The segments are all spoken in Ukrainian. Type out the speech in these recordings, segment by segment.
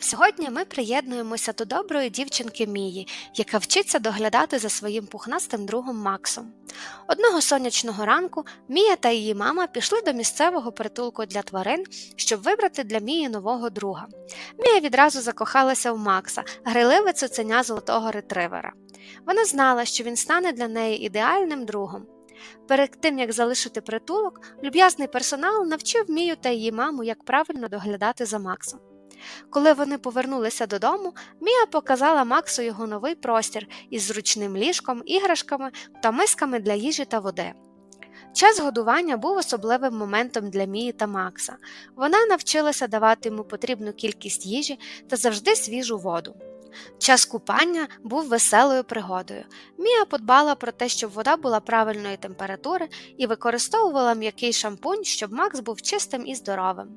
Сьогодні ми приєднуємося до доброї дівчинки Мії, яка вчиться доглядати за своїм пухнастим другом Максом. Одного сонячного ранку Мія та її мама пішли до місцевого притулку для тварин, щоб вибрати для Мії нового друга. Мія відразу закохалася в Макса, гриливе цуценя золотого ретривера. Вона знала, що він стане для неї ідеальним другом. Перед тим як залишити притулок, люб'язний персонал навчив Мію та її маму, як правильно доглядати за Максом. Коли вони повернулися додому, Мія показала Максу його новий простір із зручним ліжком, іграшками та мисками для їжі та води. Час годування був особливим моментом для Мії та Макса. Вона навчилася давати йому потрібну кількість їжі та завжди свіжу воду. Час купання був веселою пригодою. Мія подбала про те, щоб вода була правильної температури і використовувала м'який шампунь, щоб Макс був чистим і здоровим.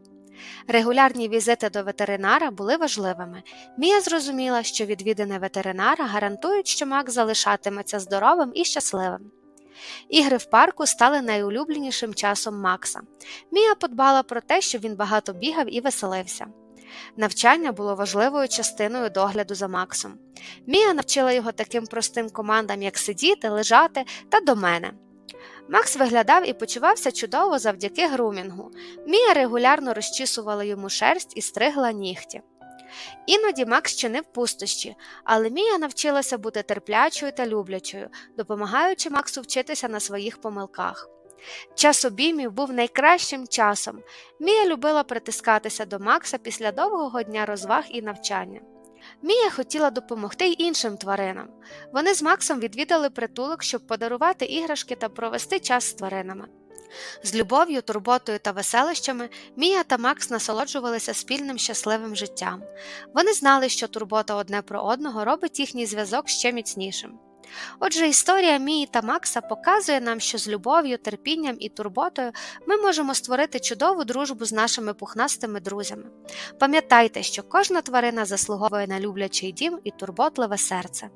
Регулярні візити до ветеринара були важливими. Мія зрозуміла, що відвідини ветеринара гарантують, що Макс залишатиметься здоровим і щасливим. Ігри в парку стали найулюбленішим часом Макса. Мія подбала про те, щоб він багато бігав і веселився. Навчання було важливою частиною догляду за Максом. Мія навчила його таким простим командам, як сидіти, лежати та до мене. Макс виглядав і почувався чудово завдяки грумінгу. Мія регулярно розчісувала йому шерсть і стригла нігті. Іноді Макс чинив пустощі, але Мія навчилася бути терплячою та люблячою, допомагаючи Максу вчитися на своїх помилках. Час обіймів був найкращим часом. Мія любила притискатися до Макса після довгого дня розваг і навчання. Мія хотіла допомогти й іншим тваринам. Вони з Максом відвідали притулок, щоб подарувати іграшки та провести час з тваринами. З любов'ю, турботою та веселищами Мія та Макс насолоджувалися спільним щасливим життям. Вони знали, що турбота одне про одного робить їхній зв'язок ще міцнішим. Отже, історія Мії та Макса показує нам, що з любов'ю, терпінням і турботою ми можемо створити чудову дружбу з нашими пухнастими друзями. Пам'ятайте, що кожна тварина заслуговує на люблячий дім і турботливе серце.